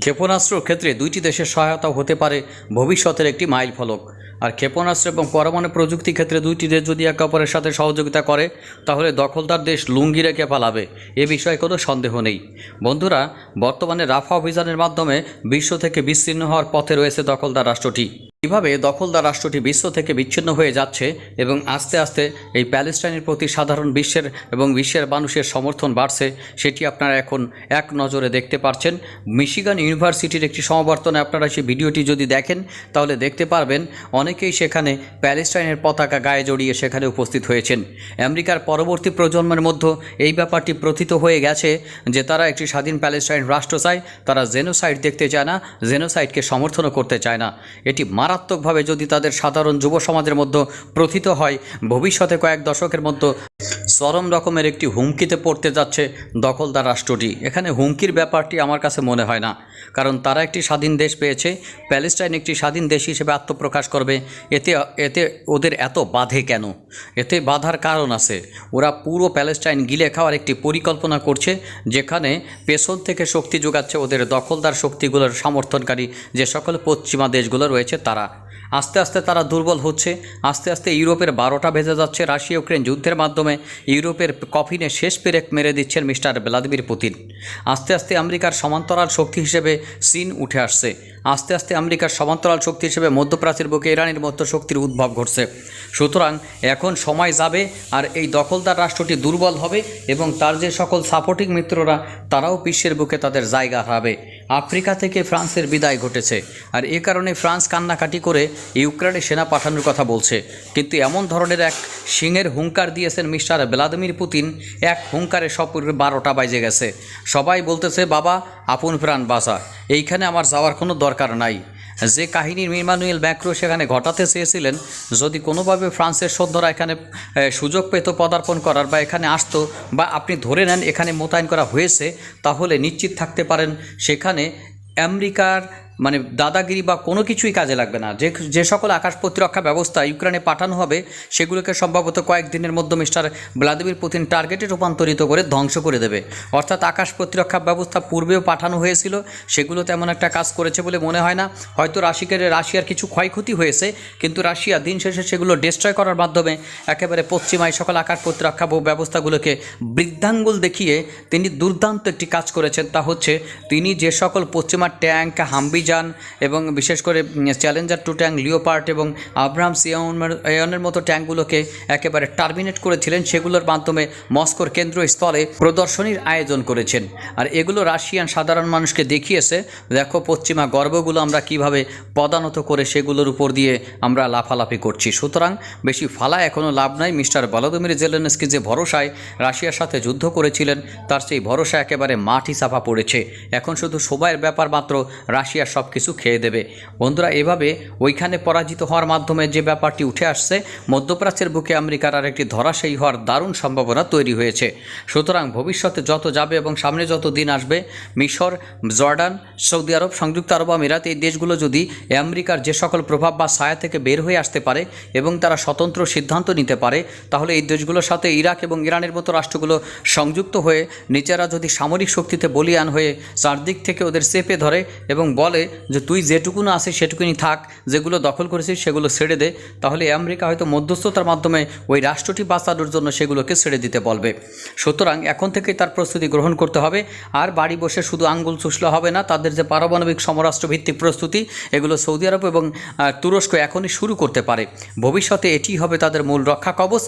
ক্ষেপণাস্ত্রর ক্ষেত্রে দুইটি দেশের সহায়তা হতে পারে, ভবিষ্যতের একটি মাইল ফলক। আর ক্ষেপণাস্ত্র এবং পরমাণু প্রযুক্তি ক্ষেত্রে দুইটি দেশ যদি একে অপরের সাথে সহযোগিতা করে, তাহলে দখলদার দেশ লুঙ্গি রেখে পালাবে। এ বিষয়ে কোনো সন্দেহ নেই। বন্ধুরা, বর্তমানে রাফা অভিযানের মাধ্যমে বিশ্ব থেকে বিচ্ছিন্ন হওয়ার পথে রয়েছে দখলদার রাষ্ট্রটি। কীভাবে দখলদার রাষ্ট্রটি বিশ্ব থেকে বিচ্ছিন্ন হয়ে যাচ্ছে এবং আস্তে আস্তে এই প্যালেস্টাইনের প্রতি সাধারণ বিশ্বের এবং বিশ্বের মানুষের সমর্থন বাড়ছে, সেটি আপনারা এখন এক নজরে দেখতে পারছেন মিশিগান ইউনিভার্সিটির একটি সমাবর্তনে আপনারা সেই ভিডিওটি যদি দেখেন, তাহলে দেখতে পারবেন অনেকেই সেখানে প্যালেস্টাইনের পতাকা গায়ে জড়িয়ে সেখানে উপস্থিত হয়েছেন। আমেরিকার পরবর্তী প্রজন্মের মধ্যে এই ব্যাপারটি প্রথিত হয়ে গেছে যে তারা একটি স্বাধীন প্যালেস্টাইন রাষ্ট্র চায়, তারা জেনোসাইড দেখতে চায় না, জেনোসাইডকে সমর্থনও করতে চায় না। এটি মারাত্মকভাবে যদি তাদের সাধারণ যুব সমাজের মধ্যে প্রথিত হয় ভবিষ্যতে কয়েক দশকের মধ্যে চরম রকমের একটি হুমকিতে পড়তে যাচ্ছে দখলদার রাষ্ট্রটি। এখানে হুমকির ব্যাপারটি আমার কাছে মনে হয় না, কারণ তারা একটি স্বাধীন দেশ পেয়েছে, প্যালেস্টাইন একটি স্বাধীন দেশ হিসেবে আত্মপ্রকাশ করবে। এতে এতে ওদের এত বাধে কেন? এতে বাধার কারণ আছে। ওরা পুরো প্যালেস্টাইন গিলে খাওয়ার একটি পরিকল্পনা করছে, যেখানে পেছন থেকে শক্তি যোগাচ্ছে ওদের দখলদার শক্তিগুলোর সমর্থনকারী যে সকল পশ্চিমা দেশগুলো রয়েছে তারা। আস্তে আস্তে তারা দুর্বল হচ্ছে, আস্তে আস্তে ইউরোপের বারোটা বেজে যাচ্ছে রাশিয়া ইউক্রেন যুদ্ধের মাধ্যমে। ইউরোপের কফিনে শেষ পেরেক মেরে দিচ্ছেন মিস্টার ভ্লাদিমির পুতিন। আস্তে আস্তে আমেরিকার সমান্তরাল শক্তি হিসেবে চীন উঠে আসছে। আস্তে আস্তে আমেরিকার সমান্তরাল শক্তি হিসেবে মধ্যপ্রাচ্যের বুকে ইরানের মতো শক্তির উদ্ভব ঘটছে। সুতরাং এখন সময় যাবে আর এই দখলদার রাষ্ট্রটি দুর্বল হবে এবং তার যে সকল সাপোর্টিং মিত্ররা, তারাও বিশ্বের বুকে তাদের জায়গা হারাবে। আফ্রিকা থেকে ফ্রান্সের বিদায় ঘটেছে। আর এ কারণে ফ্রান্স কান্নাকাটি করে ইউক্রেনে সেনা পাঠানোর কথা বলছে। কিন্তু এমন ধরনের এক সিংয়ের হুঙ্কার দিয়েছেন মিস্টার ভ্লাদিমির পুতিন। এক হুঙ্কারে সব বারোটা বাজে গেছে। সবাই বলতেছে, বাবা, আপন প্রাণ বাঁচা। এইখানে আমার যাওয়ার কোনো দরকার নাই। যে কাহিনীর ইমানুয়েল ম্যাক্রো সেখানে ঘটাতে চেয়েছিলেন, যদি কোনোভাবে ফ্রান্সের সৈন্যরা এখানে সুযোগ পেত পদার্পণ করার বা এখানে আসতো বা আপনি ধরে নেন এখানে মোতায়েন করা হয়েছে, তাহলে নিশ্চিত থাকতে পারেন সেখানে আমেরিকার মানে দাদাগিরি বা কোনো কিছুই কাজে লাগবে না। যে যে সকল আকাশ প্রতিরক্ষা ব্যবস্থা ইউক্রেনে পাঠানো হবে, সেগুলোকে সম্ভবত কয়েকদিনের মধ্যে মিস্টার ভ্লাদিমির পুতিন টার্গেটে রূপান্তরিত করে ধ্বংস করে দেবে। অর্থাৎ আকাশ প্রতিরক্ষা ব্যবস্থা পূর্বেও পাঠানো হয়েছিল, সেগুলো তেমন একটা কাজ করেছে বলে মনে হয় না। হয়তো রাশিকের রাশিয়ার কিছু ক্ষয়ক্ষতি হয়েছে, কিন্তু রাশিয়া দিন শেষে সেগুলো ডিস্ট্রয় করার মাধ্যমে একেবারে পশ্চিমায় সকল আকাশ প্রতিরক্ষা ব্যবস্থাগুলোকে বৃদ্ধাঙ্গুল দেখিয়ে তিনি দুর্দান্ত একটি কাজ করেছেন। তা হচ্ছে তিনি যে সকল পশ্চিমা ট্যাঙ্ক হাম্বিজান এবং বিশেষ করে চ্যালেঞ্জার টু ট্যাঙ্ক লিওপার্ট এবং আব্রাহাম সিয়নের মতো ট্যাঙ্কগুলোকে একেবারে টার্মিনেট করেছিলেন। সেগুলোর মাধ্যমে মস্কোর কেন্দ্রস্থলে প্রদর্শনীর আয়োজন করেছেন। আর এগুলো রাশিয়ান সাধারণ মানুষকে দেখিয়েছে, দেখো পশ্চিমা গর্বগুলো আমরা কীভাবে পদানত করে সেগুলোর উপর দিয়ে আমরা লাফালাফি করছি। সুতরাং বেশি ফালা এখনও লাভ নাই। মিস্টার ভলোদিমির জেলেনস্কি যে ভরসায় রাশিয়ার সাথে যুদ্ধ করেছিলেন, তার সেই ভরসা একেবারে মাটি চাপা পড়েছে। এখন শুধু সময়ের ব্যাপার মাত্র রাশিয়া সব কিছু খেয়ে দেবে। বন্ধুরা, এভাবে ওইখানে পরাজিত হওয়ার মাধ্যমে যে ব্যাপারটি উঠে আসছে, মধ্যপ্রাচ্যের বুকে আমেরিকার আর একটি ধরাশায়ী হওয়ার দারুণ সম্ভাবনা তৈরি হয়েছে। সুতরাং ভবিষ্যতে যত যাবে এবং সামনে যত দিন আসবে, মিশর, জর্ডান, সৌদি আরব, সংযুক্ত আরব আমিরাত, এই দেশগুলো যদি আমেরিকার যে সকল প্রভাব বা ছায়া থেকে বের হয়ে আসতে পারে এবং তারা স্বতন্ত্র সিদ্ধান্ত নিতে পারে, তাহলে এই দেশগুলোর সাথে ইরাক এবং ইরানের মতো রাষ্ট্রগুলো সংযুক্ত হয়ে, নিজেরা যদি সামরিক শক্তিতে বলিয়ান হয়ে চারদিক থেকে ওদের চেপে ধরে এবং বলে যে তুই যেটুকুনো আছে সেটুকুনি থাক, যেগুলো দখল করেছিস সেগুলো ছেড়ে দে, তাহলে আমেরিকা হয়তো মধ্যস্থতার মাধ্যমে ওই রাষ্ট্রটি বাঁচানোর জন্য সেগুলোকে ছেড়ে দিতে বলবে। সুতরাং এখন থেকেই তার প্রস্তুতি গ্রহণ করতে হবে। আর বাড়ি বসে শুধু আঙ্গুল চুষলে হবে না, তাদের যে পারমাণবিক সমরাষ্ট্র ভিত্তিক প্রস্তুতি, এগুলো সৌদি আরব এবং তুরস্ক এখনই শুরু করতে পারে। ভবিষ্যতে এটি হবে তাদের মূল রক্ষা কবচ।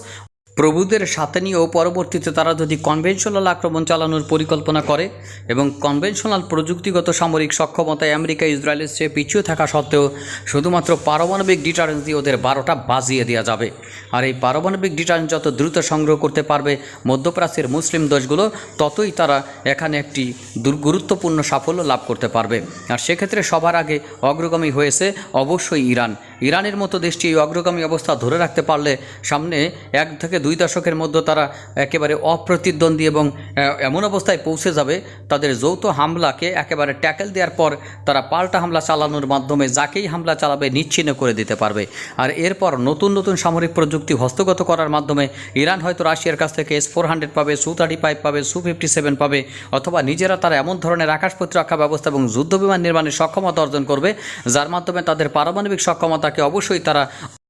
প্রভুদের সাথে নিয়েও পরবর্তীতে তারা যদি কনভেনশনাল আক্রমণ চালানোর পরিকল্পনা করে এবং কনভেনশনাল প্রযুক্তিগত সামরিক সক্ষমতায় আমেরিকা, ইসরায়েলের চেয়ে পিছিয়ে থাকা সত্ত্বেও শুধুমাত্র পারমাণবিক ডিটারেন্স দিয়ে ওদের বারোটা বাজিয়ে দেওয়া যাবে। আর এই পারমাণবিক ডিটারেন্স যত দ্রুত সংগ্রহ করতে পারবে মধ্যপ্রাচ্যের মুসলিম দেশগুলো, ততই তারা এখানে একটি গুরুত্বপূর্ণ সাফল্য লাভ করতে পারবে। আর সেক্ষেত্রে সবার আগে অগ্রগামী হয়েছে অবশ্যই ইরান। ইরানের মতো দেশটি এই অগ্রগামী অবস্থা ধরে রাখতে পারলে সামনে এক থেকে দুই দশকের মধ্যে তারা একেবারে অপ্রতিদ্বন্দ্বী এবং এমন অবস্থায় পৌঁছে যাবে। তাদের যৌথ হামলাকে একেবারে ট্যাকেল দেওয়ার পর তারা পাল্টা হামলা চালানোর মাধ্যমে যাকেই হামলা চালাবে নিচ্ছিন্ন করে দিতে পারবে। আর এরপর নতুন নতুন সামরিক প্রযুক্তি হস্তগত করার মাধ্যমে ইরান হয়তো রাশিয়ার কাছ থেকে এস ফোর হান্ড্রেড পাবে সু থার্টি ফাইভ পাবে সু ফিফটি সেভেন পাবে, অথবা নিজেরা তারা এমন ধরনের আকাশ প্রতিরক্ষা ব্যবস্থা এবং যুদ্ধবিমান নির্মাণের সক্ষমতা অর্জন করবে, যার মাধ্যমে তাদের পারমাণবিক সক্ষমতাকে অবশ্যই তারা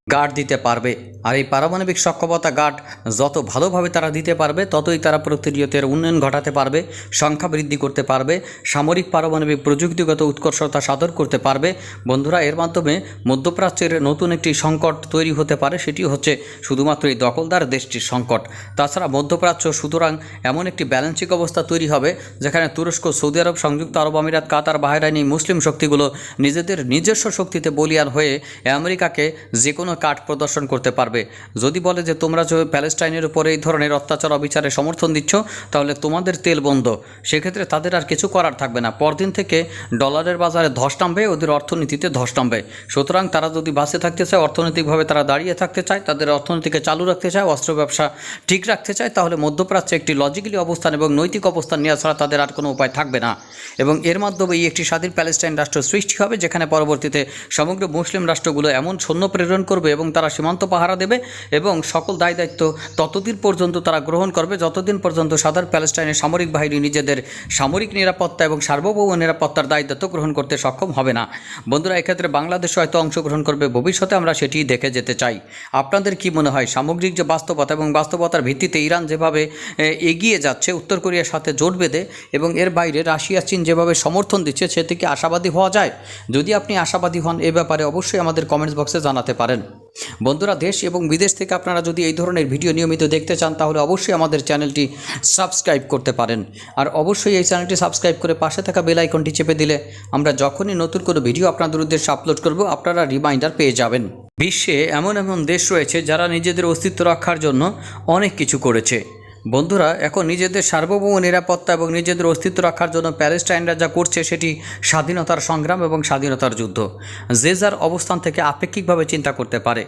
গার্ড দিতে পারবে। আর এই পারমাণবিক সক্ষমতা গার্ড যত ভালোভাবে তারা দিতে পারবে, ততই তারা প্রতিনিয়তের উন্নয়ন ঘটাতে পারবে, সংখ্যা বৃদ্ধি করতে পারবে, সামরিক পারমাণবিক প্রযুক্তিগত উৎকর্ষতা সাধন করতে পারবে। বন্ধুরা, এর মাধ্যমে মধ্যপ্রাচ্যের নতুন একটি সংকট তৈরি হতে পারে, সেটি হচ্ছে শুধুমাত্র এই দখলদার দেশটির সংকট। তাছাড়া মধ্যপ্রাচ্য সুতরাং এমন একটি ব্যালেন্সিক অবস্থা তৈরি হবে, যেখানে তুরস্ক, সৌদি আরব, সংযুক্ত আরব আমিরাত, কাতার, বাহরাইন মুসলিম শক্তিগুলো নিজেদের নিজস্ব শক্তিতে বলিয়ান হয়ে আমেরিকাকে যে কোনো কাঠ প্রদর্শন করতে পারবে। যদি বলে যে তোমরা যে প্যালেস্টাইনের উপরে এই ধরনের অত্যাচার, অবিচারে সমর্থন দিচ্ছ, তাহলে তোমাদের তেল বন্ধ। সেক্ষেত্রে তাদের আর কিছু করার থাকবে না। পরদিন থেকে ডলারের বাজারে ধস নামবে, ওদের অর্থনীতিতে ধস নামবে। সুতরাং তারা যদি বাসে থাকতে চায়, অর্থনৈতিকভাবে তারা দাঁড়িয়ে থাকতে চায়, তাদের অর্থনীতিকে চালু রাখতে চায়, অস্ত্র ব্যবসা ঠিক রাখতে চায়, তাহলে মধ্যপ্রাচ্যে একটি লজিক্যালি অবস্থান এবং নৈতিক অবস্থান নেওয়া ছাড়া তাদের আর কোনো উপায় থাকবে না। এবং এর মাধ্যমে একটি স্বাধীন প্যালেস্টাইন রাষ্ট্র সৃষ্টি হবে, যেখানে পরবর্তীতে সমগ্র মুসলিম রাষ্ট্রগুলো এমন সৈন্য প্রেরণ করবে এবং তারা সীমান্ত পাহারা দেবে এবং সকল দায় দায়িত্ব ততদিন পর্যন্ত তারা গ্রহণ করবে, যতদিন পর্যন্ত সাধারণ প্যালেস্টাইনের সামরিক বাহিনী নিজেদের সামরিক নিরাপত্তা এবং সার্বভৌম নিরাপত্তার দায় দায়িত্ব গ্রহণ করতে সক্ষম হবে না। বন্ধুরা, এক্ষেত্রে বাংলাদেশ হয়তো অংশগ্রহণ করবে, ভবিষ্যতে আমরা সেটি দেখে যেতে চাই। আপনাদের কি মনে হয়, সামগ্রিক যে বাস্তবতা এবং বাস্তবতার ভিত্তিতে ইরান যেভাবে এগিয়ে যাচ্ছে, উত্তর কোরিয়ার সাথে জোট বেঁধে এবং এর বাইরে রাশিয়া, চীন যেভাবে সমর্থন দিচ্ছে, সে থেকে আশাবাদী হওয়া যায়? যদি আপনি আশাবাদী হন, এ ব্যাপারে অবশ্যই আমাদের কমেন্টস বক্সে জানাতে পারেন। বন্ধুরা, দেশ এবং বিদেশ থেকে আপনারা যদি এই ধরনের ভিডিও নিয়মিত দেখতে চান, তাহলে অবশ্যই আমাদের চ্যানেলটি সাবস্ক্রাইব করতে পারেন। আর অবশ্যই এই চ্যানেলটি সাবস্ক্রাইব করে পাশে থাকা বেল আইকনটি চেপে দিলে আমরা যখনই নতুন কোনো ভিডিও আপনাদের উদ্দেশ্যে আপলোড করব, আপনারা রিমাইন্ডার পেয়ে যাবেন। বিশ্বে এমন এমন দেশ রয়েছে যারা নিজেদের অস্তিত্ব রক্ষার জন্য অনেক কিছু করেছে। বন্ধুরা, এখন নিজেদের সার্বভৌম নিরাপত্তা এবং নিজেদের অস্তিত্ব রাখার জন্য প্যালেস্টাইনরা যা করছে সেটি স্বাধীনতার সংগ্রাম এবং স্বাধীনতার যুদ্ধ। যে যার অবস্থান থেকে আপেক্ষিকভাবে চিন্তা করতে পারে।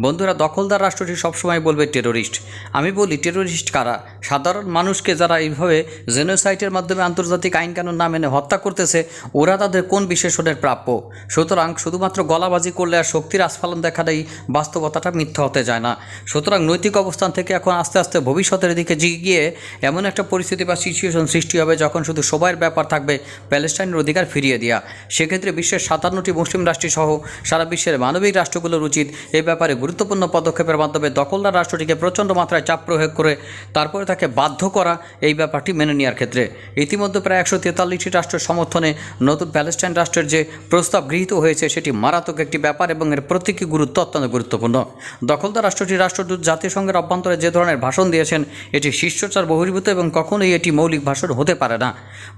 বন্ধুরা, দখলদার রাষ্ট্রটি সবসময় বলবে টেরোরিস্ট। আমি বলি, টেরোরিস্ট কারা? সাধারণ মানুষকে যারা এইভাবে জেনোসাইটের মাধ্যমে আন্তর্জাতিক আইনকানুন না মেনে হত্যা করতেছে, ওরা তাদের কোন বিশেষণের প্রাপ্য? সুতরাং শুধুমাত্র গলাবাজি করলে আর শক্তির আস্ফালন দেখাটাই বাস্তবতাটা মিথ্যা হতে যায় না। সুতরাং নৈতিক অবস্থান থেকে এখন আস্তে আস্তে ভবিষ্যতের দিকে গিয়ে এমন একটা পরিস্থিতি বা সিচুয়েশন সৃষ্টি হবে যখন শুধু সবাইয়ের ব্যাপার থাকবে প্যালেস্টাইনের অধিকার ফিরিয়ে দেওয়া সেক্ষেত্রে বিশ্বের সাতান্নটি মুসলিম রাষ্ট্র সহ সারা বিশ্বের মানবিক রাষ্ট্রগুলোর উচিত এই ব্যাপারে গুরুত্বপূর্ণ পদক্ষেপের মাধ্যমে দখলদার রাষ্ট্রটিকে প্রচণ্ড মাত্রায় চাপ প্রয়োগ করে তারপরে তাকে বাধ্য করা এই ব্যাপারটি মেনে নেওয়ার ক্ষেত্রে। ইতিমধ্যে প্রায় একশো তেতাল্লিশটি রাষ্ট্রের সমর্থনে নতুন প্যালেস্টাইন রাষ্ট্রের যে প্রস্তাব গৃহীত হয়েছে সেটি মারাত্মক একটি ব্যাপার এবং এর প্রতীকী গুরুত্ব অত্যন্ত গুরুত্বপূর্ণ। দখলদার রাষ্ট্রটি রাষ্ট্রদূত জাতিসংঘের অভ্যন্তরে যে ধরনের ভাষণ দিয়েছেন, এটি শিষ্টাচার বহির্ভূত এবং কখনোই এটি মৌলিক ভাষণ হতে পারে না।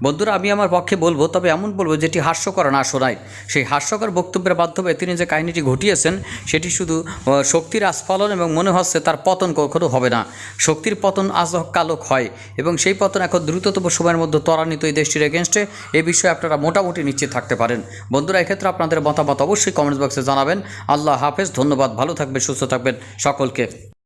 বন্ধুরা, আমি আমার পক্ষে বলব, তবে এমন বলব যেটি হাস্যকর না শোনায়। সেই হাস্যকর বক্তব্যের মাধ্যমে তিনি যে কাহিনীটি ঘটিয়েছেন, সেটি শুধু শক্তির আস্ফালন এবং মনে হচ্ছে তার পতন কখনো হবে না। শক্তির পতন আজ কালক হয় এবং সেই পতন এখন দ্রুততম সময়ের মধ্যে ত্বরান্বিত এই দেশটির এগেনস্টে এই বিষয়ে আপনারা মোটামুটি নিশ্চিত থাকতে পারেন। বন্ধুরা, এক্ষেত্রে আপনাদের মতামত অবশ্যই কমেন্টস বক্সে জানাবেন। আল্লাহ হাফেজ, ধন্যবাদ। ভালো থাকবেন, সুস্থ থাকবেন সকলকে।